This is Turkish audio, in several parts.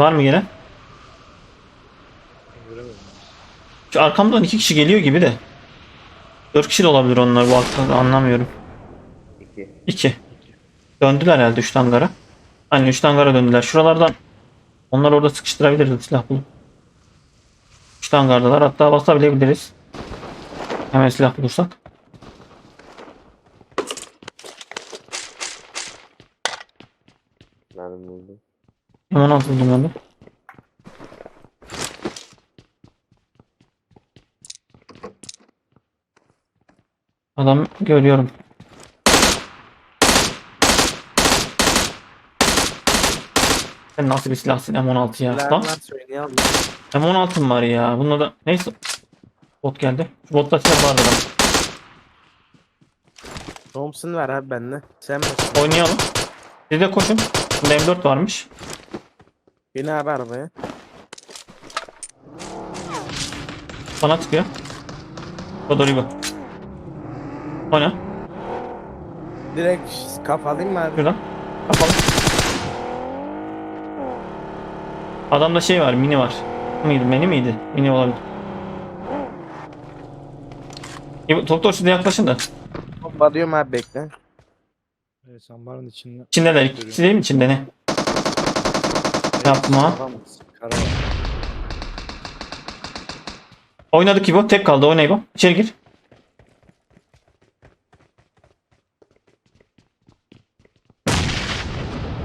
Var mı gene? Şu arkamdan iki kişi geliyor gibi de. Dört kişi de olabilir onlar bu arada anlamıyorum. İki. İki. Döndüler herhalde üç hangara. Aynen üç hangara döndüler. Şuralardan onlar orada sıkıştırabiliriz silah bulup. Üç hangardalar. Hatta basabilebiliriz. Hemen silah bulursak. Hemen atıldım ben de. Adam görüyorum. Sen nasıl bir silahsın M16 ya? Lan Lan oynayalım. M16 'm var ya. Bununla da neyse. Bot geldi. Şu botta silah var adam. Thompson var abi bende. Sen mi? Oynayalım. Siz de koşun. Bunda M4 varmış. Bin abi arabaya. Bana tıkıyor. Rodrigo. O ne? Direkt kafalayayım mı abi? Şuradan. Kapalı. Adamda şey var, mini var. Miydi, mini miydi? Mini olabilir. İyi, Doktor size yaklaşın da. Bombalıyorum abi bekle. Evet ambarın içinde. İçindeler. İkisi değil mi içinde ne? Yapma. Kara mı? Kara var. Oynadık İbo. Tek kaldı. Oyna İbo. İçeri gir.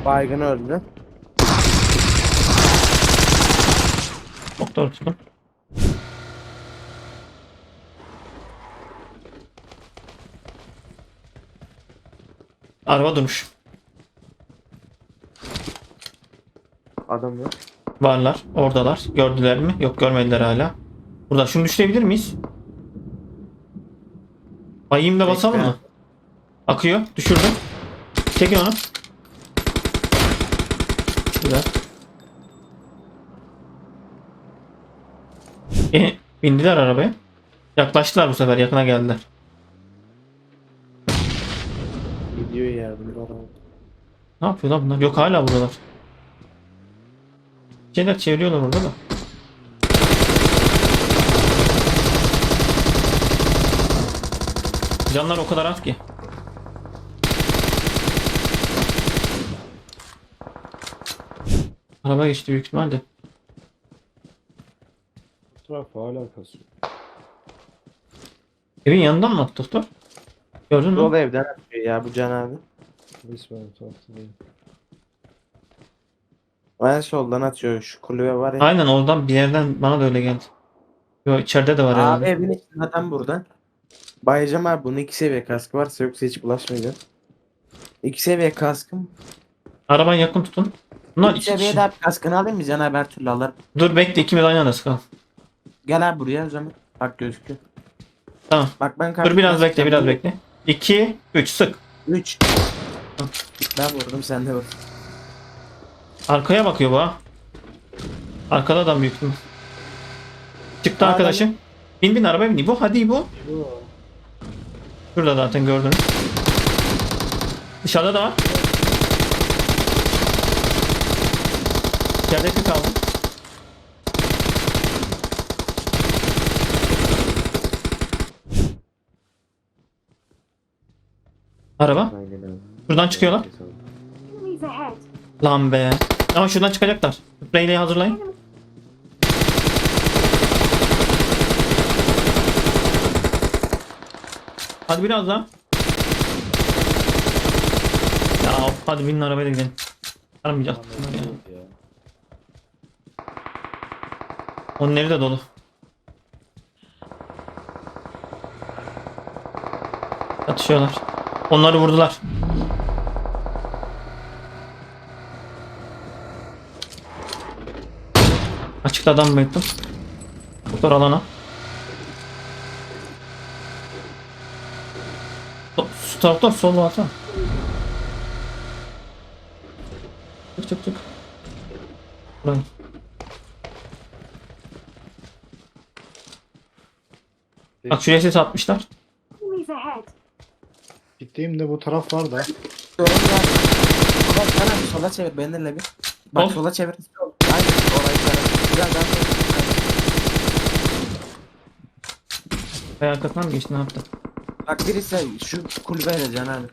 Baygın öldü. Doktor tutun. Araba durmuş. Adam var. Varlar. Oradalar. Gördüler mi? Yok görmediler hala. Burada. Şunu düşürebilir miyiz? Bayayım da basalım Bekle. mı? Akıyor. Düşürdüm. Çekin onu. Güzel. E, bindiler arabaya. Yaklaştılar bu sefer. Yakına geldiler. Gidiyor abi. Ne yapıyorlar bunlar? Yok hala buradalar. Şeyler çeviriyorlar orada da. Canlar o kadar az ki. Araba geçti büyük ihtimalle. Bu taraf hala kasıyor. Evin yanından mı attı doktor? Gördün mü? Sol evden atıyor ya bu Can abi. Değil. En soldan atıyor. Şu kulübe var ya. Aynen oradan bir yerden bana da öyle geldi. Yo içeride de var Abi herhalde. evin içinde adam burada. Bayacağım abi bunun iki seviye kaskı varsa yoksa hiç bulaşmayacağım. İki seviye kaskım. Arabayı yakın tutun. Bunlar İki iki seviye kişi. de abi kaskını alayım mı Can abi her türlü alırım. Dur bekle ikimiz aynı anda sıkalım. Gel abi buraya o zaman. Bak gözüküyor. Tamam. Bak ben Dur biraz bekle biraz bekle. 2 3 sık. 3. Ben vurdum sen de vur. Arkaya bakıyor bu ha. Arkada adam büyük ihtimal. Çıktı Adam- arkadaşı. Bin bin arabaya bin. Bu hadi bu. Bu Şurada zaten gördünüz. Dışarıda da var. İçerideki kaldı. Araba. Aynen abi. Şuradan çıkıyorlar. Enemies ahead. Lan be. Ama şuradan çıkacaklar. Spreyleri hazırlayın. Hadi biraz daha. Ya hadi binin arabaya da gidelim. Aramayacağız. Ya. Onun evi de dolu. Atışıyorlar. Onları vurdular. Açıkta adam bayılttım. Doktor alana. Şu taraftan sol alsana. Çık çık çık. Buraya. Bak şuraya ses atmışlar. Gittiğimde bu taraf var da. Sen abi sola çevir benimle bir. Bak Sol. sola çevir. Güzel ben Kaya arkasına mı geçti ne yaptı? Bak birisi şu kulübeyle Can abi.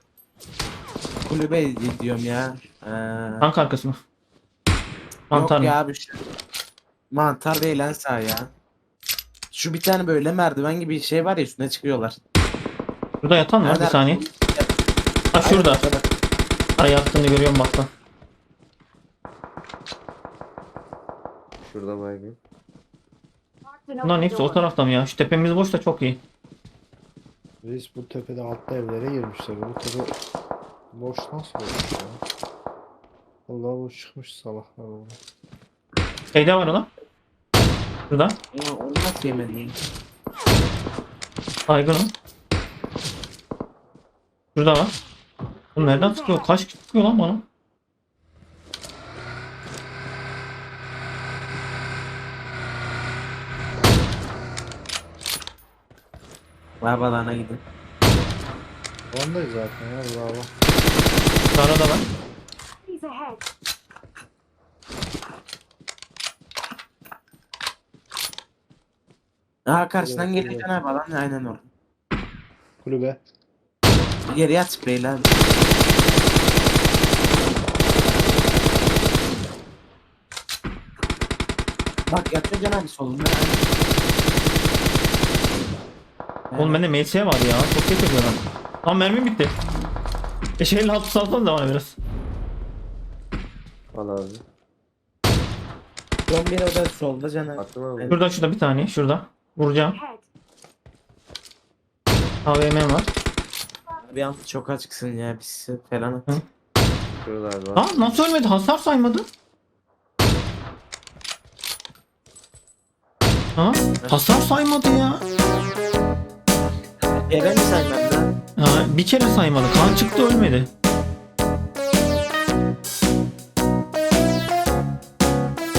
Kulübe diyorum ya. Ee, Tank arkası mı? yok Mantar mı? ya abi şu. Mantar değil lan sağ ya. Şu bir tane böyle merdiven gibi şey var ya üstüne çıkıyorlar. Şurada yatan var bir Nerede? saniye. Ha şurada. Şurada. Ha yattığını görüyorum baktan. Şurada baygın. Bunların hepsi o tarafta mı ya? Şu tepemiz boş da çok iyi. Reis bu tepede altta evlere girmişler. Bu tepe boş nasıl olmuş ya? Vallahi bu çıkmış salaklar orada. Şeyde var lan. Şurada. Ya, onu nasıl yemedin? Baygın o. Şurada var. Bu nereden sıkıyor? Kaç kişi sıkıyor lan bana? Arabalarına gidin. Ondayız zaten ya bravo. Arada var. Enemies ahead. Aha karşıdan geliyor. Can abi alan aynen orada. Kulübe. Geriye at spreyle abi. Bak yatıyor Can abi solunda. Oğlum bende MS var ya. Çok kötü diyorlar. Tam mermi bitti. E şeyle hapis alsan da bana biraz. Al abi. Son bir oda solda Can abi. Attım abi. Şurada şurada bir tane. Şurada. Vuracağım. AVM var. Bir an çok açıksın ya biz falan at. Hı. Abi var. Ha nasıl ölmedi? Hasar saymadı. Ha? Hasar saymadı ya. Eve mi saymam? Ha, bir kere saymadı. Kan çıktı ölmedi.